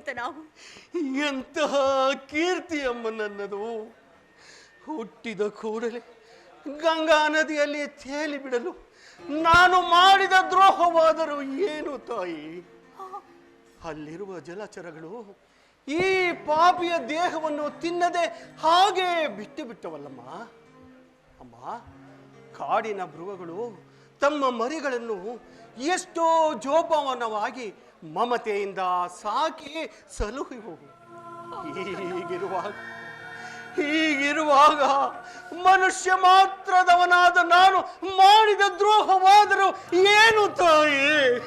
ಅಂತ ನಾವು. ಎಂತಹ ಕೀರ್ತಿ ಅಮ್ಮ ನನ್ನದು ಹುಟ್ಟಿದ ಕೂಡಲೇ ಗಂಗಾ ನದಿಯಲ್ಲಿ ತೇಲಿ ಬಿಡಲು ನಾನು ಮಾಡಿದ ದ್ರೋಹವಾದರೂ ಏನು ತಾಯಿ? ಅಲ್ಲಿರುವ ಜಲಚರಗಳು ಈ ಪಾಪಿಯ ದೇಹವನ್ನು ತಿನ್ನದೆ ಹಾಗೆ ಬಿಟ್ಟು ಬಿಟ್ಟವಲ್ಲಮ್ಮ. ಅಮ್ಮ ಕಾಡಿನ ಭ್ರುವಗಳು ತಮ್ಮ ಮರಿಗಳನ್ನು ಎಷ್ಟೋ ಜೋಪಾವನವಾಗಿ ಮಮತೆಯಿಂದ ಸಾಕಿ ಸಲುಹಿವು ಹೀಗಿರುವಾಗ ಹೀಗಿರುವಾಗ ಮನುಷ್ಯ ಮಾತ್ರದವನಾದ ನಾನು ಮಾಡಿದ ದ್ರೋಹವಾದರೂ ಏನು ತಾಯಿ?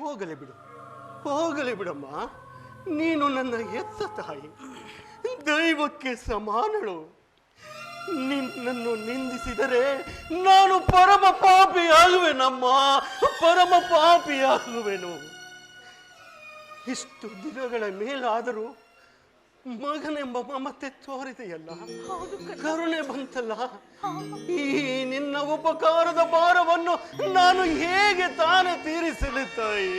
ಹೋಗಲಿ ಬಿಡು. ಹೋಗಲಿ ಬಿಡಮ್ಮ. ನೀನು ನನ್ನ ಎತ್ತ ತಾಯಿ. ದೈವಕ್ಕೆ ಸಮಾನಳು. ನಿನ್ನನ್ನು ನಿಂದಿಸಿದರೆ ನಾನು ಪರಮ ಪಾಪಿಯಾಗುವೆನಮ್ಮ ಪರಮ ಪಾಪಿಯಾಗುವೆನು ಇಷ್ಟು ದಿನಗಳ ಮೇಲಾದರೂ ಮಗನೆಂಬ ಮಮತೆ ತೋರಿದೆಯಲ್ಲ? ಕರುಣೆ ಬಂತಲ್ಲ? ಈ ನಿನ್ನ ಉಪಕಾರದ ಭಾರವನ್ನು ನಾನು ಹೇಗೆ ತಾನೇ ತೀರಿಸಲಿ ತಾಯಿ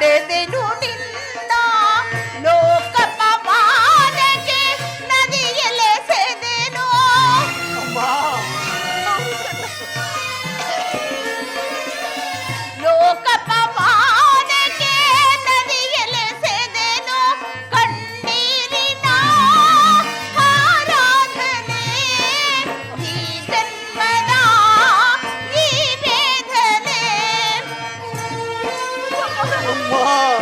de 我妈